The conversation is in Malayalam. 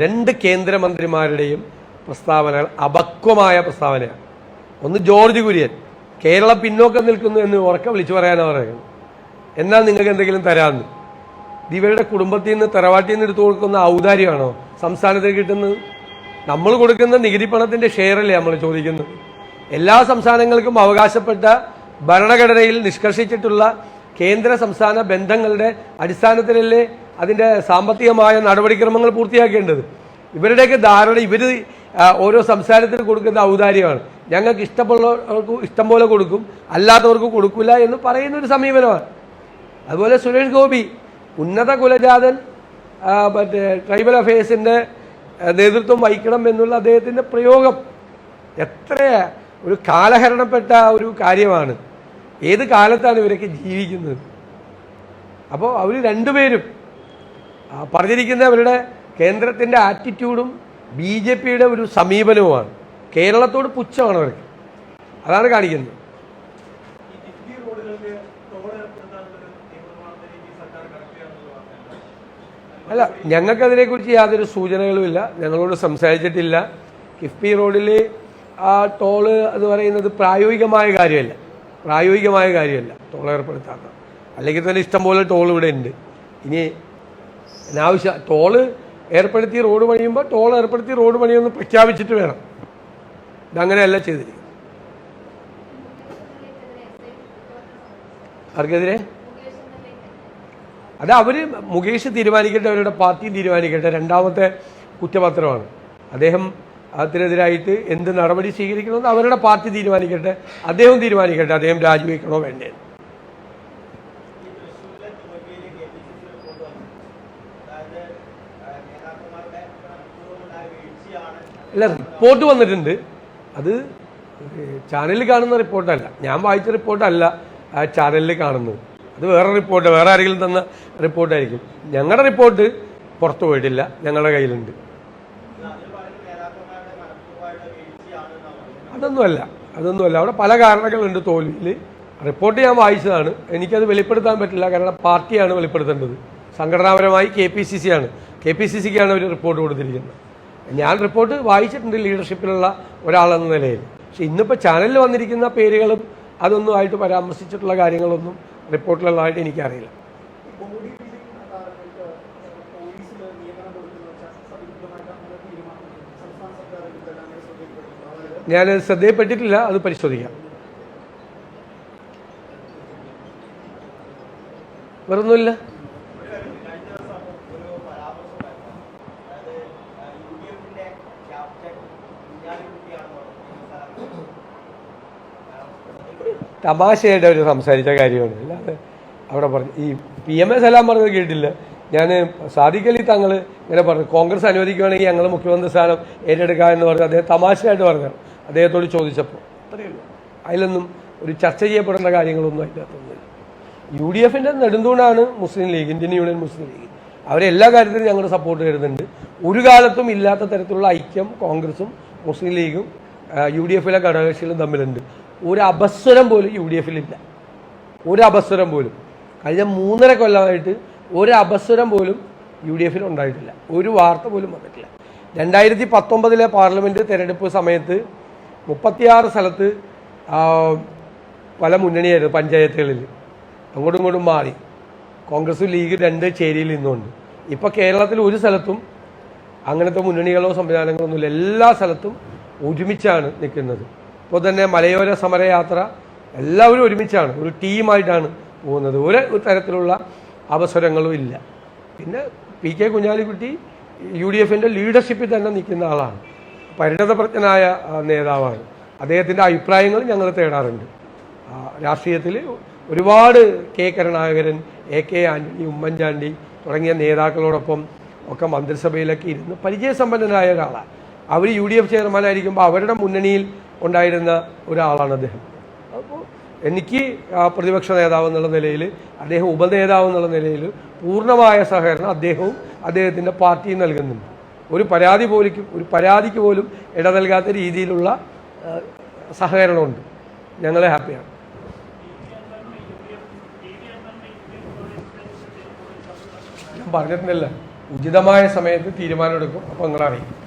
രണ്ട് കേന്ദ്രമന്ത്രിമാരുടെയും പ്രസ്താവനകൾ അപക്വമായ പ്രസ്താവനയാണ്. ഒന്ന് ജോർജ് കുര്യൻ. കേരളം പിന്നോക്കം നിൽക്കുന്നു എന്ന് ഉറക്കെ വിളിച്ചു പറയാനാണ് പറയുന്നത്. എന്നാൽ നിങ്ങൾക്ക് എന്തെങ്കിലും തരാമെന്ന്. ഇവരുടെ കുടുംബത്തിൽ നിന്ന് തറവാട്ടിൽ നിന്ന് എടുത്തു കൊടുക്കുന്ന ഔദാര്യമാണോ? സംസ്ഥാനത്തിന് കിട്ടുന്നത്? നമ്മൾ കൊടുക്കുന്ന നികുതി പണത്തിന്റെ ഷെയറല്ലേ നമ്മൾ ചോദിക്കുന്നത്? എല്ലാ സംസ്ഥാനങ്ങൾക്കും അവകാശപ്പെട്ട ഭരണഘടനയിൽ നിഷ്കർഷിച്ചിട്ടുള്ള കേന്ദ്ര സംസ്ഥാന ബന്ധങ്ങളുടെ അടിസ്ഥാനത്തിലല്ലേ അതിന്റെ സാമ്പത്തികമായ നടപടിക്രമങ്ങൾ പൂർത്തിയാക്കേണ്ടത്. ഇവരുടെയൊക്കെ ധാരണ ഇവർ ഓരോ സംസ്ഥാനത്തിന് കൊടുക്കുന്ന ഔദാര്യമാണ്. ഞങ്ങൾക്ക് ഇഷ്ടമുള്ളവർക്ക് ഇഷ്ടം പോലെ കൊടുക്കും അല്ലാത്തവർക്ക് കൊടുക്കില്ല എന്ന് പറയുന്ന ഒരു സമീപനമാണ്. അതുപോലെ സുരേഷ് ഗോപി ഉന്നത കുലജാതൻ മറ്റേ ട്രൈബൽ അഫയേഴ്സിന്റെ നേതൃത്വം വഹിക്കണം എന്നുള്ള അദ്ദേഹത്തിന്റെ പ്രയോഗം എത്ര ഒരു കാലഹരണപ്പെട്ട ഒരു കാര്യമാണ്. ഏത് കാലത്താണ് ഇവരൊക്കെ ജീവിക്കുന്നത്? അപ്പോൾ അവർ രണ്ടുപേരും ആ, പറഞ്ഞിരിക്കുന്ന അവരുടെ കേന്ദ്രത്തിന്റെ ആറ്റിറ്റ്യൂഡും ബി ജെ പിയുടെ ഒരു സമീപനവുമാണ്. കേരളത്തോട് പുച്ഛമാണ് അവർക്ക്. അതാണ് കാണിക്കുന്നത്. അല്ല ഞങ്ങൾക്കതിനെക്കുറിച്ച് യാതൊരു സൂചനകളുമില്ല. ഞങ്ങളോട് സംസാരിച്ചിട്ടില്ല. കിഫ്ബി റോഡിൽ ആ ടോൾ എന്ന് പറയുന്നത് പ്രായോഗികമായ കാര്യമല്ല. പ്രായോഗികമായ കാര്യമല്ല. ടോൾ ഏർപ്പെടുത്താത്ത. അല്ലെങ്കിൽ തന്നെ ഇഷ്ടംപോലെ ടോൾ ഇവിടെ ഉണ്ട്. ഇനി അനാവശ്യ ടോൾ ഏർപ്പെടുത്തി റോഡ് പണിയുമ്പോൾ ടോൾ ഏർപ്പെടുത്തി റോഡ് പണിയൊന്ന് പ്രഖ്യാപിച്ചിട്ട് വേണം. ഇതങ്ങനെയല്ല ചെയ്തിരിക്കുന്നത്. ആർക്കെതിരെ? അത് അവർ മുകേഷ് തീരുമാനിക്കട്ടെ അവരുടെ പാർട്ടി തീരുമാനിക്കട്ടെ രണ്ടാമത്തെ കുറ്റപത്രമാണ്. അദ്ദേഹം അതിനെതിരായിട്ട് എന്ത് നടപടി സ്വീകരിക്കണമെന്ന് അവരുടെ പാർട്ടി തീരുമാനിക്കട്ടെ അദ്ദേഹം തീരുമാനിക്കട്ടെ അദ്ദേഹം രാജിവെക്കണോ വേണ്ടേ ഈ തൃശ്ശൂരിലെ തുറവിയിലെ K P C C report വന്നു അതായത് ആ, നേതാക്കന്മാരുടെ മനഃപൂർവമുണ്ടായ വീഴ്ചയാണ് അല്ല റിപ്പോർട്ട് വന്നിട്ടുണ്ട്. അത് ചാനലിൽ കാണുന്ന റിപ്പോർട്ടല്ല ഞാൻ വായിച്ച റിപ്പോർട്ടല്ല ആ ചാനലിൽ കാണുന്നത്. അത് വേറെ റിപ്പോർട്ട് വേറെ ആരെങ്കിലും തന്ന റിപ്പോർട്ടായിരിക്കും ഞങ്ങളുടെ റിപ്പോർട്ട് പുറത്തു പോയിട്ടില്ല ഞങ്ങളുടെ കയ്യിലുണ്ട്. അതൊന്നുമല്ല അതൊന്നുമല്ല. അവിടെ പല കാരണങ്ങളുണ്ട് തോൽവിയിൽ. റിപ്പോർട്ട് ഞാൻ വായിച്ചതാണ്. എനിക്കത് വെളിപ്പെടുത്താൻ പറ്റില്ല കാരണം പാർട്ടിയാണ് വെളിപ്പെടുത്തേണ്ടത്. സംഘടനാപരമായി കെ പി സി സി ആണ്. കെ പി സി സിക്കാണ് അവർ റിപ്പോർട്ട് കൊടുത്തിരിക്കുന്നത്. ഞാൻ റിപ്പോർട്ട് വായിച്ചിട്ടുണ്ട് ലീഡർഷിപ്പിലുള്ള ഒരാളെന്ന നിലയിൽ. പക്ഷെ ഇന്നിപ്പോൾ ചാനലിൽ വന്നിരിക്കുന്ന പേരുകളും അതൊന്നും ആയിട്ട് പരാമർശിച്ചിട്ടുള്ള കാര്യങ്ങളൊന്നും റിപ്പോർട്ടിലുള്ളതായിട്ട് എനിക്കറിയില്ല. ഞാൻ ശ്രദ്ധയിൽപ്പെട്ടിട്ടില്ല അത് പരിശോധിക്കാം. വേറൊന്നുമില്ല കഴിഞ്ഞ ദിവസം ഒരു പരാമർശം വരുന്നു അതായത് യു ഡി എഫിന്റെ ക്യാപ്റ്റൻ കുഞ്ഞാലിക്കുട്ടിയാണെന്ന് പറഞ്ഞു തമാശയായിട്ട് അവർ സംസാരിച്ച കാര്യമാണ്. അല്ലാതെ അവിടെ പറഞ്ഞു ഈ പി എം എസ് എല്ലാം പറഞ്ഞത് കേട്ടില്ല ഞാൻ അലി തങ്ങൾ ഇങ്ങനെ പറഞ്ഞു കോൺഗ്രസ് അനുവദിക്കുകയാണെങ്കിൽ ഞങ്ങൾ മുഖ്യമന്ത്രി സ്ഥാനം ഏറ്റെടുക്കാം എന്ന് പറഞ്ഞു അദ്ദേഹം തമാശയായിട്ട് പറഞ്ഞു അദ്ദേഹത്തോട് ചോദിച്ചപ്പോൾ അതിലൊന്നും ഒരു ചർച്ച ചെയ്യപ്പെടേണ്ട കാര്യങ്ങളൊന്നും അതിന്റെ അകത്തൊന്നുമില്ല യു ഡി എഫിന്റെ നെടുന്തൂണാണ് Muslim league Indian union Muslim league. അവരെല്ലാ കാര്യത്തിലും ഞങ്ങൾ സപ്പോർട്ട് തരുന്നുണ്ട്. ഒരു കാലത്തും ഇല്ലാത്ത തരത്തിലുള്ള ഐക്യം കോൺഗ്രസും മുസ്ലിം ലീഗും യു ഡി എഫിലെ ഘടകകക്ഷികളും തമ്മിലുണ്ട്. ഒരു അപസ്വരം പോലും യു ഡി എഫിലില്ല ഒരു അപസ്വരം പോലും. കഴിഞ്ഞ മൂന്നര കൊല്ലമായിട്ട് ഒരു അപസ്വരം പോലും യു ഡി എഫിൽ ഉണ്ടായിട്ടില്ല. ഒരു വാർത്ത പോലും വന്നിട്ടില്ല. രണ്ടായിരത്തി പത്തൊമ്പതിലെ പാർലമെന്റ് തെരഞ്ഞെടുപ്പ് സമയത്ത് മുപ്പത്തിയാറ് സ്ഥലത്ത് പല മുന്നണിയായിരുന്നു പഞ്ചായത്തുകളിൽ അങ്ങോട്ടും ഇങ്ങോട്ടും മാറി. കോൺഗ്രസും ലീഗ് രണ്ട് ചേരിയിൽ നിന്നുകൊണ്ട് ഇപ്പോൾ കേരളത്തിൽ ഒരു സ്ഥലത്തും അങ്ങനത്തെ മുന്നണികളോ സംവിധാനങ്ങളോ ഒന്നുമില്ല എല്ലാ സ്ഥലത്തും ഒരുമിച്ചാണ് നിൽക്കുന്നത്. ഇപ്പോൾ തന്നെ മലയോര സമരയാത്ര എല്ലാവരും ഒരുമിച്ചാണ്. ഒരു ടീമായിട്ടാണ് പോകുന്നത്. ഒരു തരത്തിലുള്ള അവസരങ്ങളും ഇല്ല. പിന്നെ P K Kunhalikutty U D എഫിന്റെ ലീഡർഷിപ്പിൽ തന്നെ നിൽക്കുന്ന ആളാണ്. പരിണതപ്രജ്ഞനായ നേതാവാണ്. അദ്ദേഹത്തിന്റെ അഭിപ്രായങ്ങൾ ഞങ്ങൾ തേടാറുണ്ട്. രാഷ്ട്രീയത്തിൽ ഒരുപാട് K Karunakaran A K Antony Oommen Chandy തുടങ്ങിയ നേതാക്കളോടൊപ്പം ഒക്കെ മന്ത്രിസഭയിലൊക്കെ ഇരുന്ന് പരിചയസമ്പന്നനായ ഒരാളാണ് അവർ യു ഡി എഫ് ചെയർമാനായിരിക്കുമ്പോൾ അവരുടെ മുന്നണിയിൽ ഉണ്ടായിരുന്ന ഒരാളാണ് അദ്ദേഹം. അപ്പോൾ എനിക്ക് പ്രതിപക്ഷ നേതാവ് എന്നുള്ള നിലയിൽ അദ്ദേഹം ഉപനേതാവ് എന്നുള്ള നിലയിൽ പൂർണമായ സഹകരണം അദ്ദേഹവും അദ്ദേഹത്തിന്റെ പാർട്ടിയും നൽകുന്നുണ്ട്. ഒരു പരാതി പോലും ഒരു പരാതിക്ക് പോലും ഇട നൽകാത്ത രീതിയിലുള്ള സഹകരണമുണ്ട്. ഞങ്ങൾ ഹാപ്പിയാണ്. ഞാൻ പറഞ്ഞിട്ടുണ്ടല്ല ഉചിതമായ സമയത്ത് തീരുമാനമെടുക്കും. അപ്പോൾ നിങ്ങളറിയും.